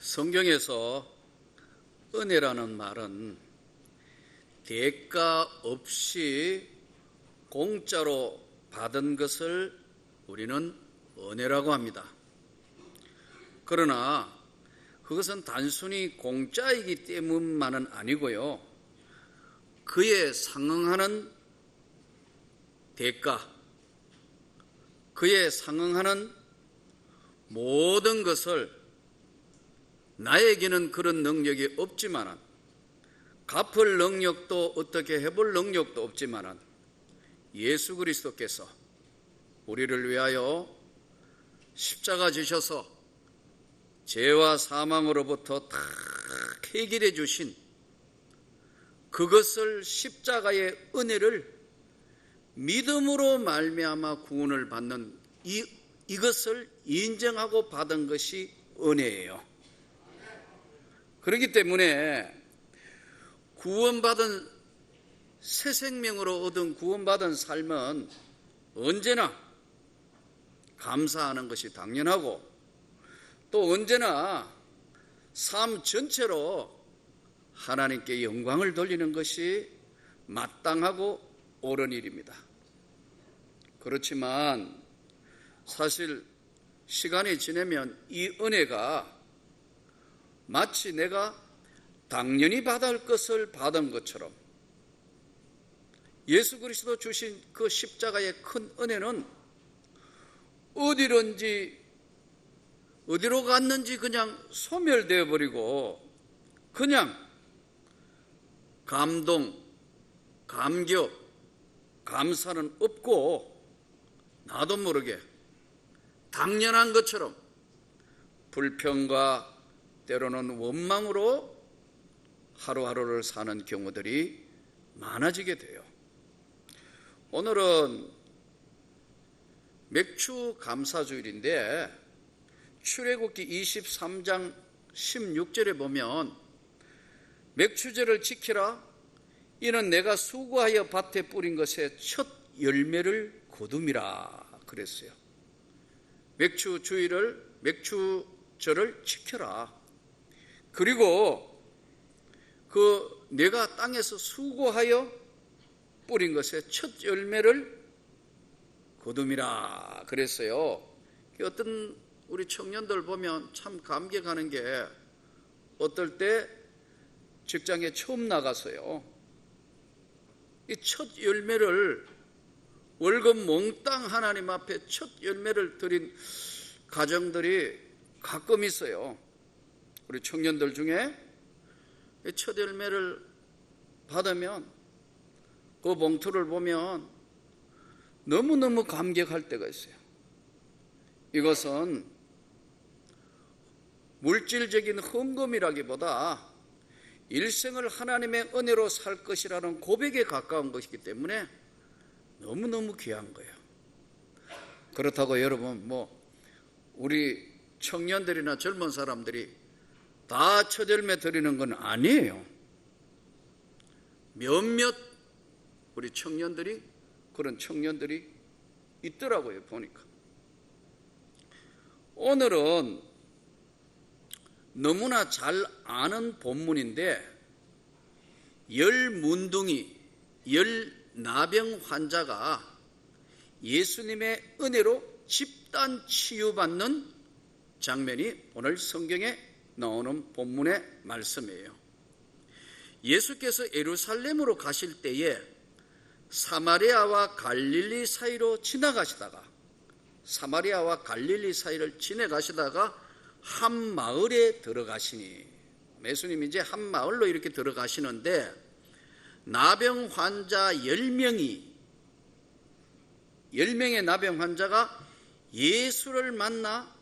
성경에서 은혜라는 말은 대가 없이 공짜로 받은 것을 우리는 은혜라고 합니다. 그러나 그것은 단순히 공짜이기 때문만은 아니고요. 그에 상응하는 대가, 그에 상응하는 모든 것을 나에게는 그런 능력이 없지만은 갚을 능력도 어떻게 해볼 능력도 없지만은 예수 그리스도께서 우리를 위하여 십자가 지셔서 죄와 사망으로부터 다 해결해 주신 그것을 십자가의 은혜를 믿음으로 말미암아 구원을 받는 이 이것을 인정하고 받은 것이 은혜예요. 그렇기 때문에 구원받은 새 생명으로 얻은 구원받은 삶은 언제나 감사하는 것이 당연하고 또 언제나 삶 전체로 하나님께 영광을 돌리는 것이 마땅하고 옳은 일입니다. 그렇지만 사실 시간이 지나면 이 은혜가 마치 내가 당연히 받을 것을 받은 것처럼 예수 그리스도 주신 그 십자가의 큰 은혜는 어디론지 어디로 갔는지 그냥 소멸되어 버리고 그냥 감동, 감격, 감사는 없고 나도 모르게 당연한 것처럼 불평과 때로는 원망으로 하루하루를 사는 경우들이 많아지게 돼요. 오늘은 맥주 감사주일인데 출애굽기 23장 16절에 보면 맥주제를 지키라 이는 내가 수고하여 밭에 뿌린 것의 첫 열매를 거둠이라 그랬어요. 맥주 주의를 맥주절을 지켜라. 그리고 그 내가 땅에서 수고하여 뿌린 것의 첫 열매를 거둠이라 그랬어요. 어떤 우리 청년들 보면 참 감격하는 게 어떨 때 직장에 처음 나가서요. 이 첫 열매를 월급 몽땅 하나님 앞에 첫 열매를 드린 가정들이 가끔 있어요. 우리 청년들 중에 첫 열매를 받으면 그 봉투를 보면 너무너무 감격할 때가 있어요. 이것은 물질적인 헌금이라기보다 일생을 하나님의 은혜로 살 것이라는 고백에 가까운 것이기 때문에 너무너무 귀한 거예요. 그렇다고 여러분, 뭐, 우리 청년들이나 젊은 사람들이 다 처절매 드리는 건 아니에요. 몇몇 우리 청년들이, 그런 청년들이 있더라고요, 보니까. 오늘은 너무나 잘 아는 본문인데 열 문둥이, 열 나병 환자가 예수님의 은혜로 집단 치유받는 장면이 오늘 성경에 나오는 본문의 말씀이에요. 예수께서 예루살렘으로 가실 때에 사마리아와 갈릴리 사이로 지나가시다가 사마리아와 갈릴리 사이를 지나가시다가 한 마을에 들어가시니 예수님 이제 한 마을로 이렇게 들어가시는데 나병 환자 10명이 10명의 나병 환자가 예수를 만나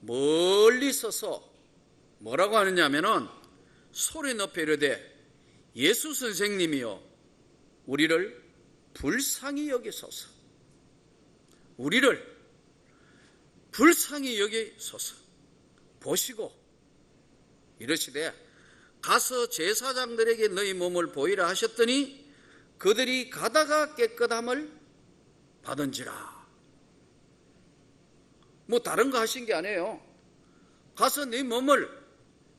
멀리 서서 뭐라고 하느냐면은 소리 높여 이르되 예수 선생님이요 우리를 불쌍히 여기소서 우리를 불쌍히 여기소서 보시고 이러시되 가서 제사장들에게 너희 몸을 보이라 하셨더니 그들이 가다가 깨끗함을 받은지라. 뭐 다른 거 하신 게 아니에요. 가서 네 몸을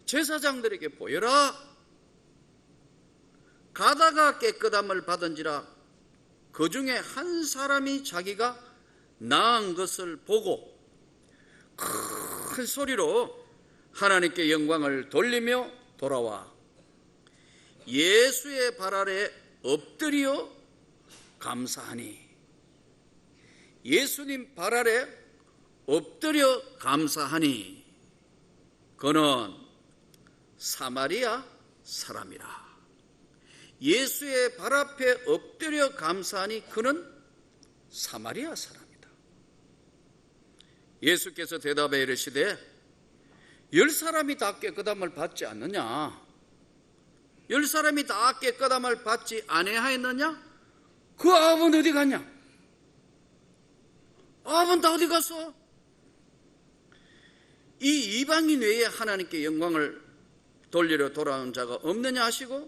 제사장들에게 보여라. 가다가 깨끗함을 받은지라 그 중에 한 사람이 자기가 나은 것을 보고 큰 소리로 하나님께 영광을 돌리며 돌아와. 예수의 발 아래 엎드려 감사하니. 예수님 발 아래 엎드려 감사하니. 그는 사마리아 사람이라. 예수의 발 앞에 엎드려 감사하니 그는 사마리아 사람이다. 예수께서 대답해 이르시되 열 사람이 다 깨끗함을 받지 않느냐? 열 사람이 다 깨끗함을 받지 아니하였느냐? 그 아합은 어디 갔냐? 아합은 다 어디 갔어? 이 이방인 외에 하나님께 영광을 돌리러 돌아온 자가 없느냐 하시고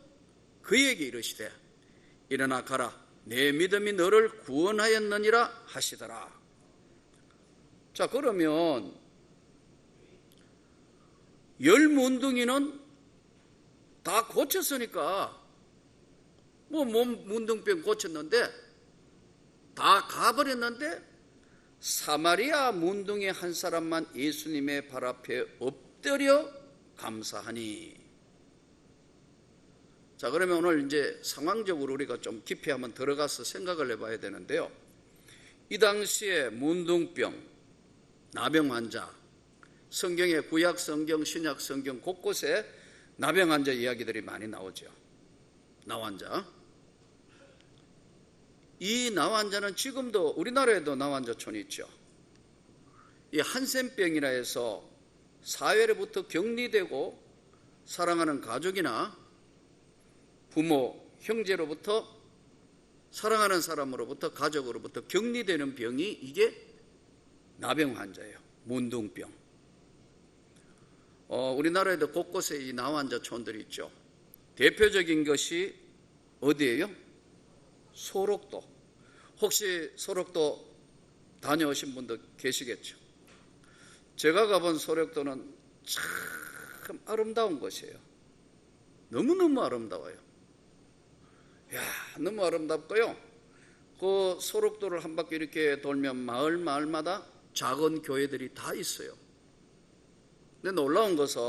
그에게 이르시되 일어나 가라. 내 믿음이 너를 구원하였느니라 하시더라. 자 그러면 열 문둥이는 다 고쳤으니까 뭐 몸 문둥병 고쳤는데 다 가버렸는데 사마리아 문둥이 한 사람만 예수님의 발 앞에 엎드려 감사하니. 자 그러면 오늘 이제 상황적으로 우리가 좀 깊이 한번 들어가서 생각을 해봐야 되는데요. 이 당시에 문둥병 나병 환자 성경의 구약 성경 신약 성경 곳곳에 나병 환자 이야기들이 많이 나오죠. 나 환자. 이 나 환자는 지금도 우리나라에도 나 환자촌이 있죠. 이 한센병이라 해서 사회로부터 격리되고 사랑하는 가족이나 부모, 형제로부터 사랑하는 사람으로부터 가족으로부터 격리되는 병이 이게 나병 환자예요. 문둥병. 어, 우리나라에도 곳곳에 이 나환자촌들이 있죠. 대표적인 것이 어디예요? 소록도. 혹시 소록도 다녀오신 분도 계시겠죠. 제가 가본 소록도는 참 아름다운 곳이에요. 너무너무 아름다워요. 야, 너무 아름답고요. 그 소록도를 한 바퀴 이렇게 돌면 마을 마을마다 작은 교회들이 다 있어요. 근데 놀라운 것은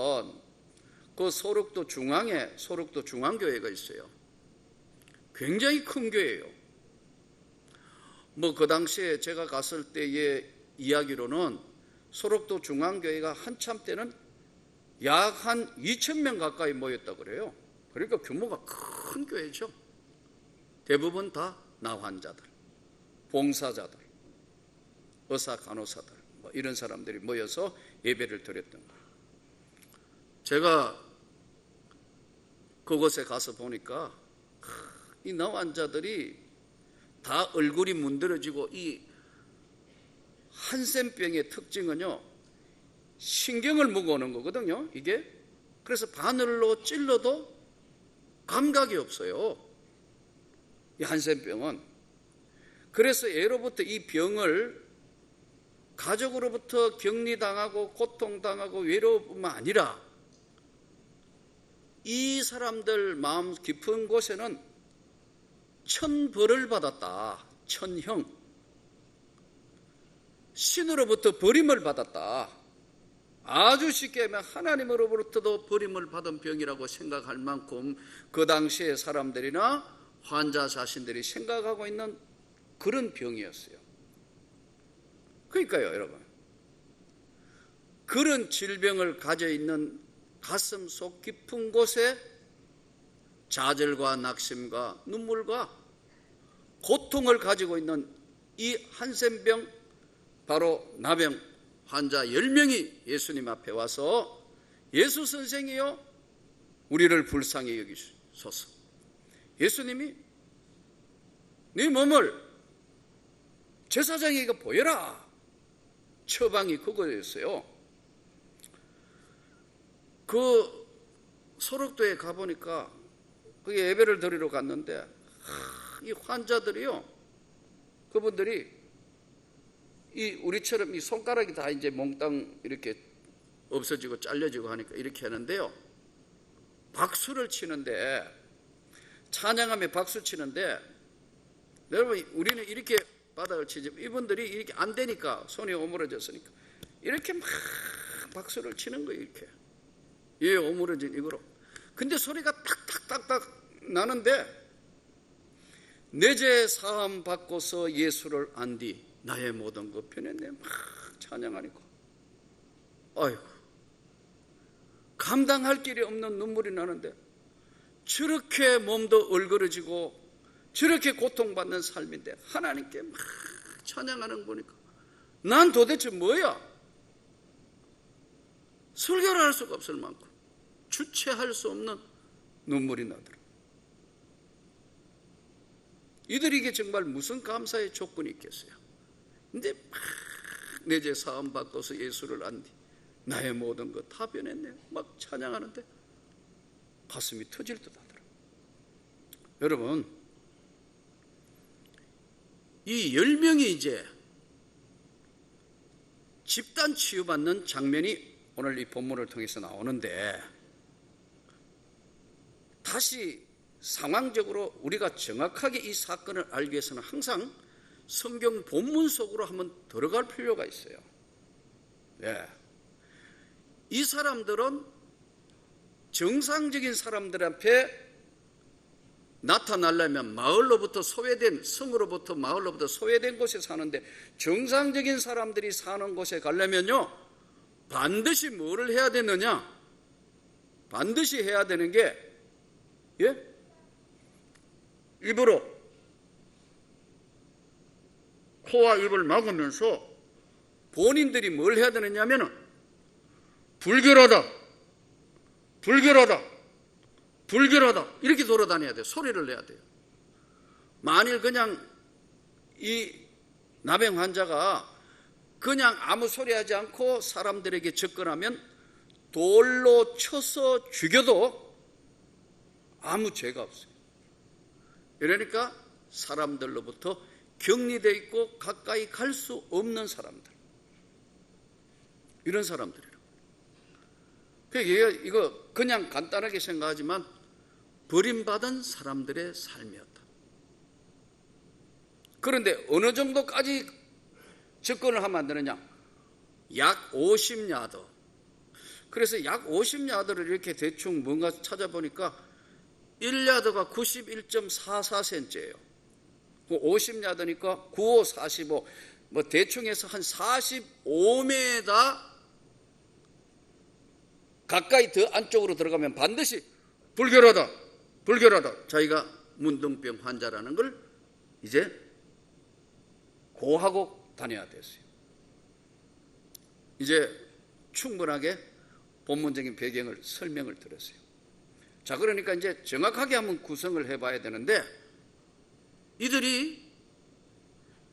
그 소록도 중앙에 소록도 중앙교회가 있어요. 굉장히 큰 교회예요. 뭐 그 당시에 제가 갔을 때의 이야기로는 소록도 중앙교회가 한참 때는 약 한 2천 명 가까이 모였다 그래요. 그러니까 규모가 큰 교회죠. 대부분 다 나환자들, 봉사자들, 의사 간호사들 뭐 이런 사람들이 모여서 예배를 드렸던 거예요. 제가 그곳에 가서 보니까 이 나환자들이 다 얼굴이 문드러지고 이 한센병의 특징은요 신경을 무거우는 거거든요 이게 그래서 바늘로 찔러도 감각이 없어요 이 한센병은 그래서 예로부터 이 병을 가족으로부터 격리당하고 고통당하고 외로움뿐만 아니라 이 사람들 마음 깊은 곳에는 천벌을 받았다. 천형. 신으로부터 버림을 받았다. 아주 쉽게 하면 하나님으로부터도 버림을 받은 병이라고 생각할 만큼 그 당시의 사람들이나 환자 자신들이 생각하고 있는 그런 병이었어요. 그러니까요, 여러분. 그런 질병을 가져 있는 가슴 속 깊은 곳에 좌절과 낙심과 눈물과 고통을 가지고 있는 이 한센병 바로 나병 환자 10명이 예수님 앞에 와서 예수 선생이요 우리를 불쌍히 여기소서. 예수님이 네 몸을 제사장에게 보여라. 처방이 그거였어요. 그 소록도에 가보니까 그 예배를 드리러 갔는데 이 환자들이요. 그분들이 이 우리처럼 이 손가락이 다 이제 몽땅 이렇게 없어지고 잘려지고 하니까 이렇게 하는데요. 박수를 치는데 찬양하며 박수 치는데 여러분 우리는 이렇게 바닥을 치지 이분들이 이렇게 안 되니까 손이 오므러졌으니까 이렇게 막 박수를 치는 거예요 이렇게. 예 오므러진 이거로. 근데 소리가 탁탁탁탁 나는데 내죄 사함 받고서 예수를 안뒤 나의 모든 것 변했네 막 찬양하니까 아이고 감당할 길이 없는 눈물이 나는데 저렇게 몸도 얼그러지고 저렇게 고통받는 삶인데 하나님께 막 찬양하는 거 보니까 난 도대체 뭐야? 설교를 할 수가 없을 만큼 주체할 수 없는 눈물이 나더라. 이들에게 정말 무슨 감사의 조건이 있겠어요? 근데 막내 죄 사함 받고서 예수를 안 뒤 나의 모든 것 다 변했네. 막 찬양하는데 가슴이 터질 듯 하더라. 여러분, 이 열 명이 이제 집단 치유받는 장면이 오늘 이 본문을 통해서 나오는데 다시 상황적으로 우리가 정확하게 이 사건을 알기 위해서는 항상 성경 본문 속으로 한번 들어갈 필요가 있어요. 예. 이 사람들은 정상적인 사람들 앞에 나타나려면 마을로부터 소외된 성으로부터 마을로부터 소외된 곳에 사는데 정상적인 사람들이 사는 곳에 가려면요 반드시 뭐를 해야 되느냐 반드시 해야 되는 게 예? 입으로 코와 입을 막으면서 본인들이 뭘 해야 되느냐면은 불결하다, 불결하다, 불결하다 이렇게 돌아다녀야 돼요. 소리를 내야 돼요. 만일 그냥 이 나병 환자가 그냥 아무 소리 하지 않고 사람들에게 접근하면 돌로 쳐서 죽여도 아무 죄가 없어요. 이러니까 사람들로부터 격리되어 있고 가까이 갈 수 없는 사람들. 이런 사람들이라고. 그러니까 이거 그냥 간단하게 생각하지만 버림받은 사람들의 삶이었다. 그런데 어느 정도까지 접근을 하면 안 되느냐? 약 50야드. 그래서 약 50야드를 이렇게 대충 뭔가 찾아보니까 1야드가 91.44cm예요. 50야드니까 95, 45, 뭐 대충 해서 한 45m 가까이 더 안쪽으로 들어가면 반드시 불결하다, 불결하다. 자기가 문둥병 환자라는 걸 이제 고하고 다녀야 됐어요. 이제 충분하게 본문적인 배경을 설명을 들었어요. 자, 그러니까 이제 정확하게 한번 구성을 해봐야 되는데 이들이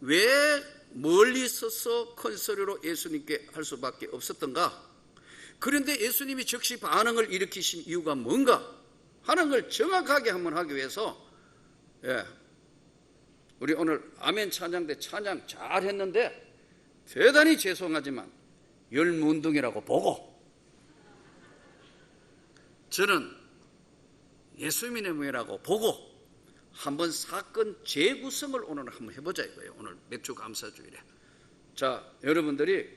왜 멀리 서서 큰 소리로 예수님께 할 수밖에 없었던가? 그런데 예수님이 즉시 반응을 일으키신 이유가 뭔가 하는 걸 정확하게 한번 하기 위해서 예, 우리 오늘 아멘 찬양 때 찬양 잘 했는데 대단히 죄송하지만 열문둥이라고 보고 저는 예수님의 문이라고 보고 한번 사건 재구성을 오늘 한번 해보자 이거예요. 오늘 맥주 감사주일에. 자, 여러분들이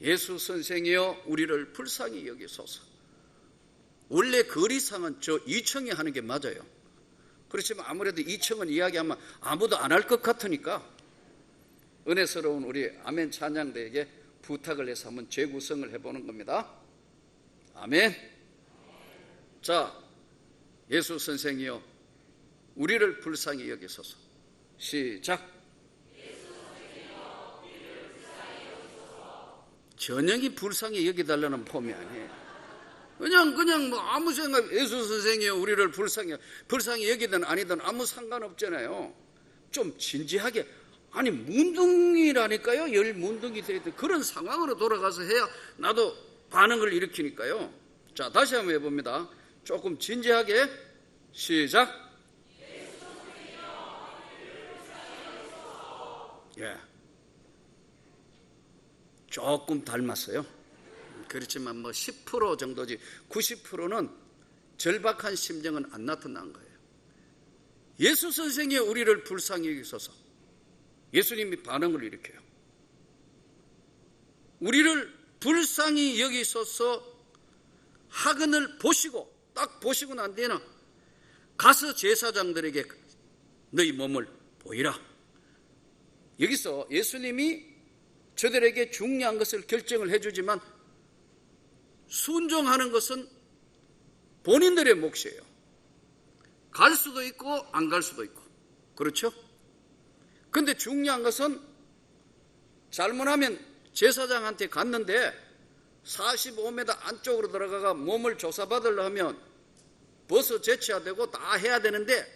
예수 선생이여 우리를 불쌍히 여기소서. 원래 거리상은 저 2층에 하는 게 맞아요. 그렇지만 아무래도 2층은 이야기하면 아무도 안 할 것 같으니까 은혜스러운 우리 아멘 찬양대에게 부탁을 해서 한번 재구성을 해보는 겁니다. 아멘. 자, 예수 선생이여 우리를 불쌍히 여기소서. 시작. 전형이 불쌍히 여기달라는 폼이 아니에요. 그냥 그냥 뭐 아무 생각 예수 선생이 우리를 불쌍히 불쌍히 여기든 아니든 아무 상관없잖아요. 좀 진지하게 아니 문둥이라니까요. 열 문둥이 되든 그런 상황으로 돌아가서 해야 나도 반응을 일으키니까요. 자 다시 한번 해봅니다. 조금 진지하게 시작. 예. 조금 닮았어요. 그렇지만 뭐 10% 정도지 90%는 절박한 심정은 안 나타난 거예요. 예수 선생이 우리를 불쌍히 여기소서 예수님이 반응을 일으켜요. 우리를 불쌍히 여기소서 학은을 보시고 딱 보시고 난 뒤에는 가서 제사장들에게 너희 몸을 보이라. 여기서 예수님이 저들에게 중요한 것을 결정을 해주지만 순종하는 것은 본인들의 몫이에요. 갈 수도 있고 안 갈 수도 있고. 그렇죠? 근데 중요한 것은 잘못하면 제사장한테 갔는데 45m 안쪽으로 들어가가 몸을 조사받으려 하면 벗어 제쳐야 되고 다 해야 되는데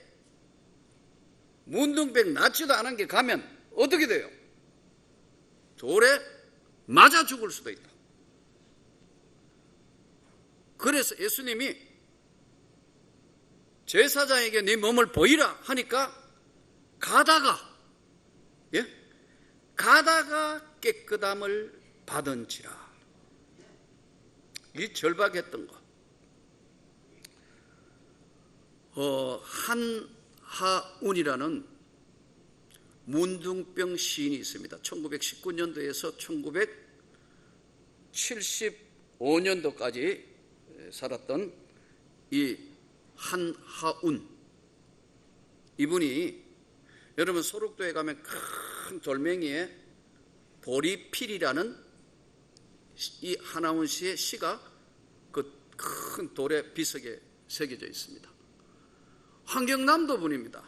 문둥병 낫지도 않은 게 가면 어떻게 돼요? 돌에 맞아 죽을 수도 있다. 그래서 예수님이 제사장에게 네 몸을 보이라 하니까 가다가 예? 가다가 깨끗함을 받은지라. 이 절박했던 거. 어, 한하운이라는 문둥병 시인이 있습니다. 1919년도에서 1975년도까지 살았던 이 한하운 이분이 여러분 소록도에 가면 큰 돌멩이에 보리필이라는 이 한하운 씨의 시가 그 큰 돌에 비석에 새겨져 있습니다. 환경남도 분입니다.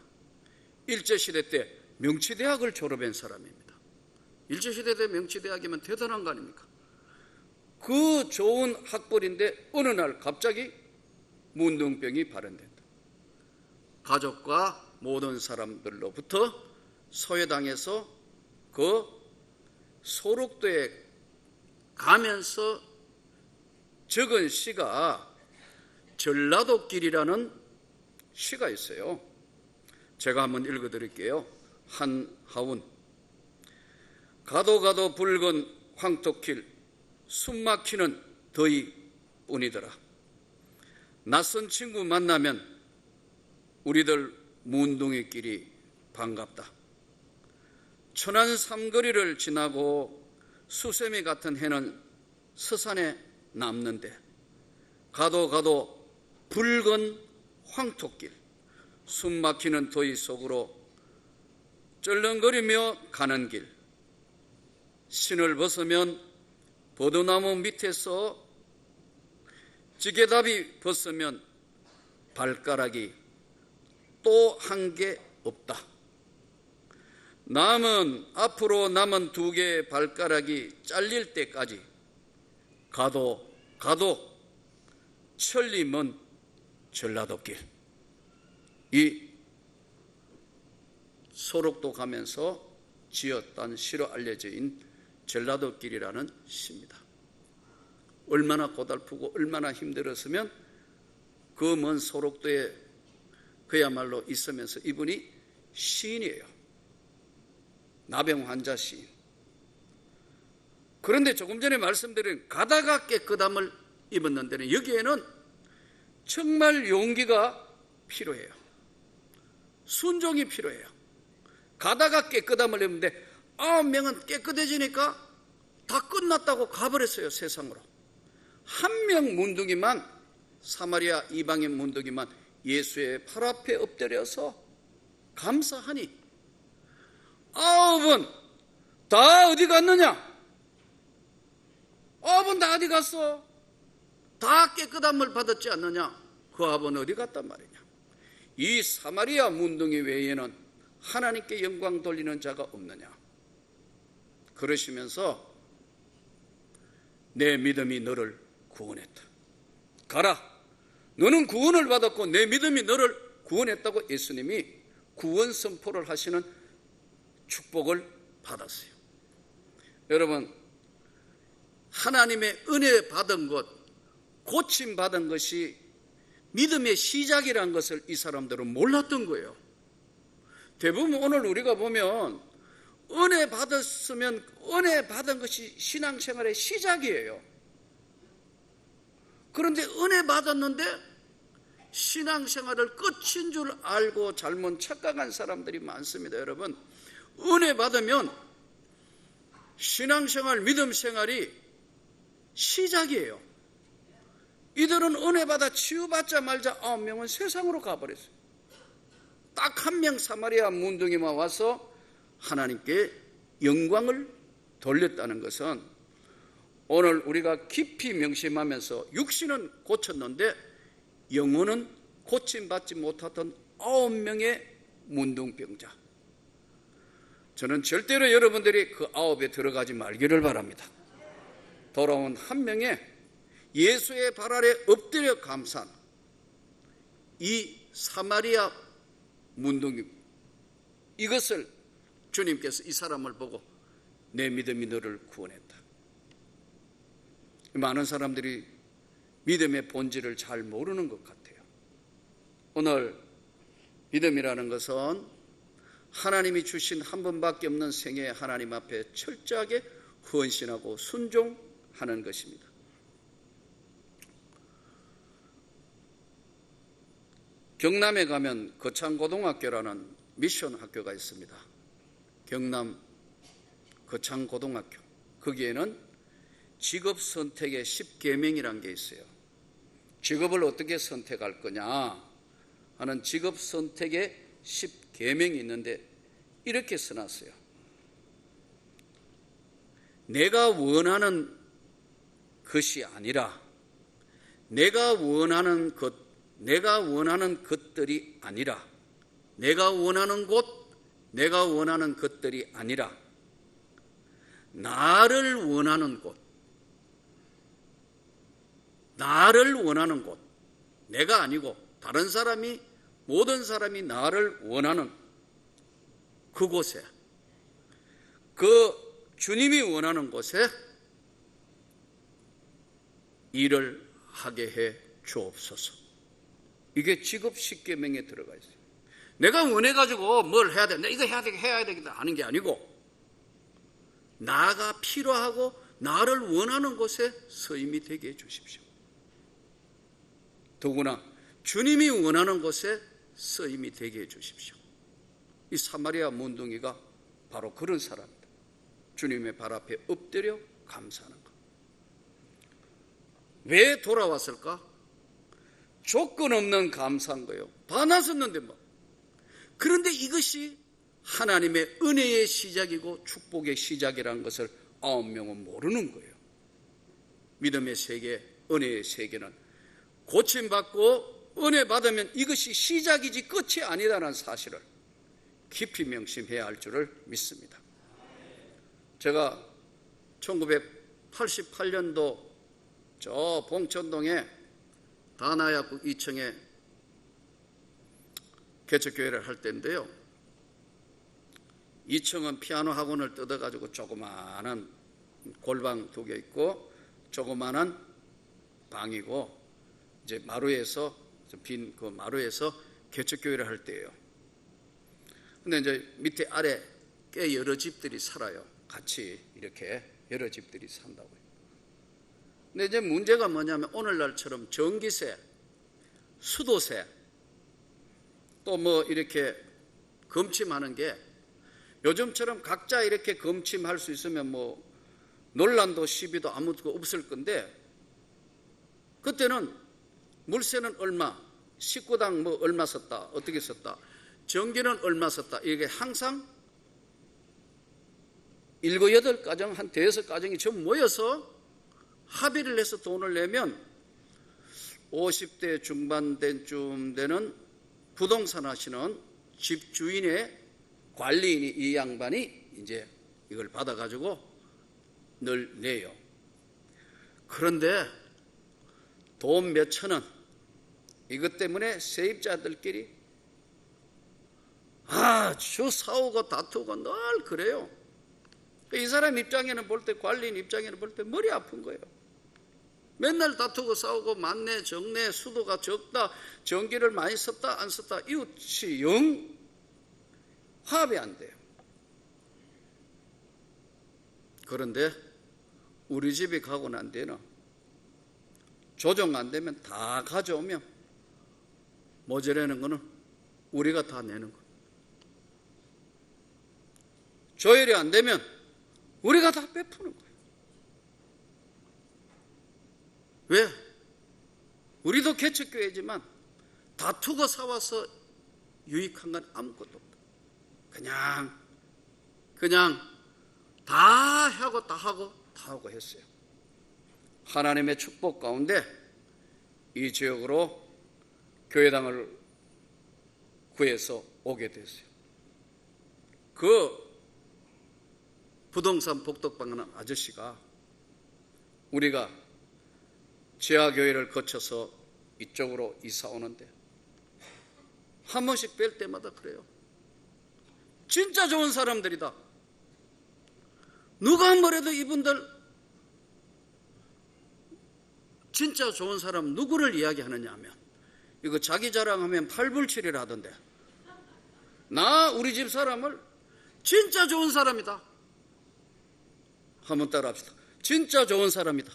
일제시대 때 명치대학을 졸업한 사람입니다. 일제시대 때 명치대학이면 대단한 거 아닙니까? 그 좋은 학벌인데 어느 날 갑자기 문둥병이 발현된다. 가족과 모든 사람들로부터 소외당해서 그 소록도에 가면서 적은 시가 전라도길이라는 시가 있어요. 제가 한번 읽어 드릴게요. 한하운. 가도 가도 붉은 황토길, 숨 막히는 더위 뿐이더라. 낯선 친구 만나면 우리들 문둥이끼리 반갑다. 천안 삼거리를 지나고 수세미 같은 해는 서산에 남는데 가도 가도 붉은 황토길, 숨 막히는 더위 속으로 쩔렁거리며 가는 길, 신을 벗으면 버드나무 밑에서 지게답이 벗으면 발가락이 또 한 개 없다. 남은 앞으로 남은 두 개의 발가락이 잘릴 때까지 가도 가도 천리 먼 전라도길 이 소록도 가면서 지었던 시로 알려져 있는 전라도 길이라는 시입니다. 얼마나 고달프고 얼마나 힘들었으면 그 먼 소록도에 그야말로 있으면서 이분이 시인이에요. 나병 환자 시인. 그런데 조금 전에 말씀드린 가다가 깨끗함을 입었는 데는 여기에는 정말 용기가 필요해요. 순종이 필요해요. 가다가 깨끗함을 입는데 아홉 명은 깨끗해지니까 다 끝났다고 가버렸어요 세상으로. 한 명 문둥이만 사마리아 이방인 문둥이만 예수의 팔 앞에 엎드려서 감사하니 아홉은 다 어디 갔느냐? 아홉은 다 어디 갔어? 다 깨끗함을 받았지 않느냐? 그 아버는 어디 갔단 말이냐? 이 사마리아 문둥이 외에는 하나님께 영광 돌리는 자가 없느냐? 그러시면서 내 믿음이 너를 구원했다. 가라. 너는 구원을 받았고 내 믿음이 너를 구원했다고 예수님이 구원 선포를 하시는 축복을 받았어요. 여러분, 하나님의 은혜 받은 것, 고침 받은 것이 믿음의 시작이란 것을 이 사람들은 몰랐던 거예요. 대부분 오늘 우리가 보면 은혜 받았으면 은혜 받은 것이 신앙생활의 시작이에요. 그런데 은혜 받았는데 신앙생활을 끝인 줄 알고 잘못 착각한 사람들이 많습니다, 여러분. 은혜 받으면 신앙생활, 믿음 생활이 시작이에요. 이들은 은혜 받아 치유받자 말자 아홉 명은 세상으로 가버렸어요. 딱 한 명 사마리아 문둥이만 와서 하나님께 영광을 돌렸다는 것은 오늘 우리가 깊이 명심하면서 육신은 고쳤는데 영혼은 고침받지 못하던 아홉 명의 문둥병자. 저는 절대로 여러분들이 그 아홉에 들어가지 말기를 바랍니다. 돌아온 한 명의 예수의 발 아래 엎드려 감사한 이 사마리아 문둥이 이것을 주님께서 이 사람을 보고 내 믿음이 너를 구원했다. 많은 사람들이 믿음의 본질을 잘 모르는 것 같아요. 오늘 믿음이라는 것은 하나님이 주신 한 번밖에 없는 생애 하나님 앞에 철저하게 헌신하고 순종하는 것입니다. 경남에 가면 거창고등학교라는 미션 학교가 있습니다. 경남 거창고등학교. 거기에는 직업 선택의 10계명이라는 게 있어요. 직업을 어떻게 선택할 거냐 하는 직업 선택의 10계명이 있는데 이렇게 써놨어요. 내가 원하는 것이 아니라 내가 원하는 것, 내가 원하는 것들이 아니라 내가 원하는 곳, 내가 원하는 것들이 아니라 나를 원하는 곳, 나를 원하는 곳, 내가 아니고 다른 사람이 모든 사람이 나를 원하는 그곳에 그 주님이 원하는 곳에 일을 하게 해 주옵소서. 이게 직업 십계명에 들어가 있어요. 내가 원해 가지고 뭘 해야 돼? 내 이거 해야 되겠다, 해야 되겠다 하는 게 아니고 나가 필요하고 나를 원하는 곳에 서임이 되게 해 주십시오. 더구나 주님이 원하는 곳에 서임이 되게 해 주십시오. 이 사마리아 문둥이가 바로 그런 사람입니다. 주님의 발 앞에 엎드려 감사하는 것. 왜 돌아왔을까? 조건 없는 감사한 거예요. 다 나섰는데 뭐. 그런데 이것이 하나님의 은혜의 시작이고 축복의 시작이라는 것을 아홉 명은 모르는 거예요. 믿음의 세계, 은혜의 세계는 고침받고 은혜 받으면 이것이 시작이지 끝이 아니라는 사실을 깊이 명심해야 할 줄을 믿습니다. 제가 1988년도 저 봉천동에 다나약국 2층에 개척교회를 할 때인데요. 2층은 피아노 학원을 뜯어가지고 조그마한 골방 두 개 있고 조그마한 방이고 이제 마루에서 빈 그 마루에서 개척교회를 할 때예요. 근데 이제 밑에 아래 꽤 여러 집들이 살아요. 같이 이렇게 여러 집들이 산다고요. 근데 이제 문제가 뭐냐면 오늘날처럼 전기세, 수도세, 또 뭐 이렇게 검침하는 게 요즘처럼 각자 이렇게 검침할 수 있으면 뭐 논란도 시비도 아무것도 없을 건데 그때는 물세는 얼마, 식구당 뭐 얼마 썼다, 어떻게 썼다, 전기는 얼마 썼다. 이게 항상 일곱 여덟 가정 한 대여섯 가정이 전부 모여서 합의를 해서 돈을 내면 50대 중반 된쯤 되는 부동산 하시는 집 주인의 관리인이 이 양반이 이제 이걸 받아가지고 늘 내요. 그런데 돈 몇천 원 이것 때문에 세입자들끼리 아주 싸우고 다투고 늘 그래요. 이 사람 입장에는 볼 때 관리인 입장에는 볼 때 머리 아픈 거예요. 맨날 다투고 싸우고 만내 정내 수도가 적다 전기를 많이 썼다 안 썼다 이웃이 영 화합이 안 돼요. 그런데 우리 집에 가고 난 뒤에는 조정 안 되면 다 가져오면 모자라는 거는 우리가 다 내는 거. 조율이 안 되면 우리가 다 베푸는 거예요. 왜? 우리도 개척교회지만 다투고 싸워서 유익한 건 아무것도 없다. 그냥, 그냥 다 하고 다 하고 다 하고 했어요. 하나님의 축복 가운데 이 지역으로 교회당을 구해서 오게 됐어요. 그 부동산 복덕방하는 아저씨가 우리가 지하교회를 거쳐서 이쪽으로 이사 오는데 한 번씩 뵐 때마다 그래요. 진짜 좋은 사람들이다. 누가 뭐래도 이분들 진짜 좋은 사람 누구를 이야기하느냐 하면 이거 자기 자랑하면 팔불출이라 하던데 나 우리 집 사람을 진짜 좋은 사람이다. 한번 따라 합시다. 진짜 좋은 사람이다.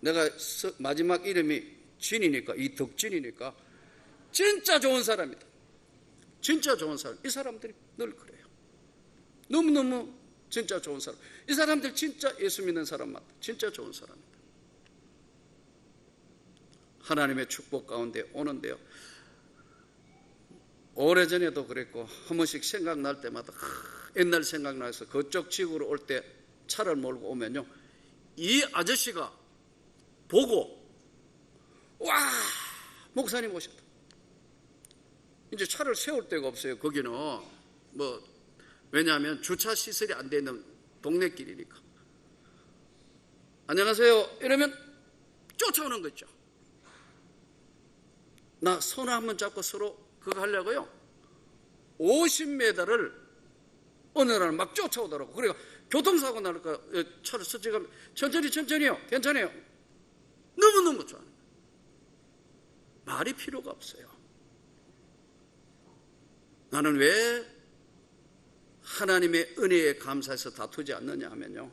내가 서- 마지막 이름이 진이니까 이 덕진이니까 진짜 좋은 사람이다. 진짜 좋은 사람. 이 사람들이 늘 그래요. 너무너무 진짜 좋은 사람. 이 사람들 진짜 예수 믿는 사람 맞다. 진짜 좋은 사람이다. 하나님의 축복 가운데 오는데요. 오래전에도 그랬고 한 번씩 생각날 때마다 하, 옛날 생각나서 그쪽 지구로 올 때 차를 몰고 오면요. 이 아저씨가 보고 와 목사님 오셨다. 이제 차를 세울 데가 없어요. 거기는 뭐 왜냐하면 주차 시설이 안 되는 동네 길이니까. 안녕하세요. 이러면 쫓아오는 거 있죠. 나 손을 한번 잡고 서로 그거 하려고요. 50m를 어느 날 막 쫓아오더라고. 그래가 교통사고 날까 차를 서지가면 천천히 천천히요. 괜찮아요. 너무너무 좋아요. 말이 필요가 없어요. 나는 왜 하나님의 은혜에 감사해서 다투지 않느냐 하면요.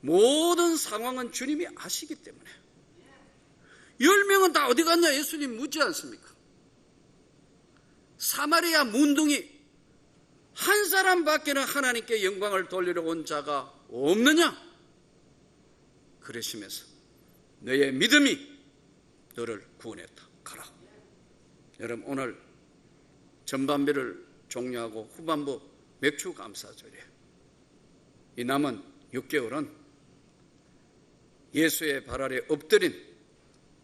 모든 상황은 주님이 아시기 때문에. 열 명은 다 어디 갔냐 예수님 묻지 않습니까? 사마리아 문둥이 한 사람밖에는 하나님께 영광을 돌리러 온 자가 없느냐? 그러시면서 너의 믿음이 너를 구원했다. 가라. 여러분 오늘 전반부를 종료하고 후반부 맥주 감사절이에요. 이 남은 6개월은 예수의 발 아래 엎드린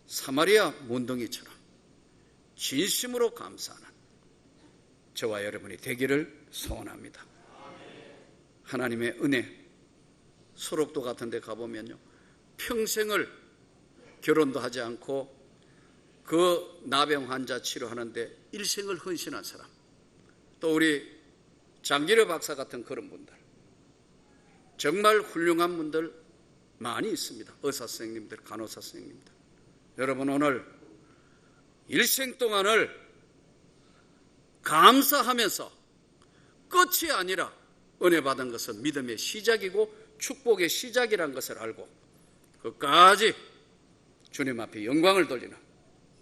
사마리아 문둥이처럼 진심으로 감사하는 저와 여러분이 되기를 소원합니다. 하나님의 은혜, 소록도 같은 데 가보면요. 평생을 결혼도 하지 않고 그 나병 환자 치료하는데 일생을 헌신한 사람. 또 우리 장기려 박사 같은 그런 분들. 정말 훌륭한 분들 많이 있습니다. 의사 선생님들, 간호사 선생님들. 여러분 오늘 일생 동안을 감사하면서 끝이 아니라 은혜 받은 것은 믿음의 시작이고 축복의 시작이란 것을 알고 끝까지 주님 앞에 영광을 돌리는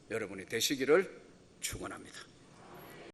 여러분이 되시기를 축원합니다.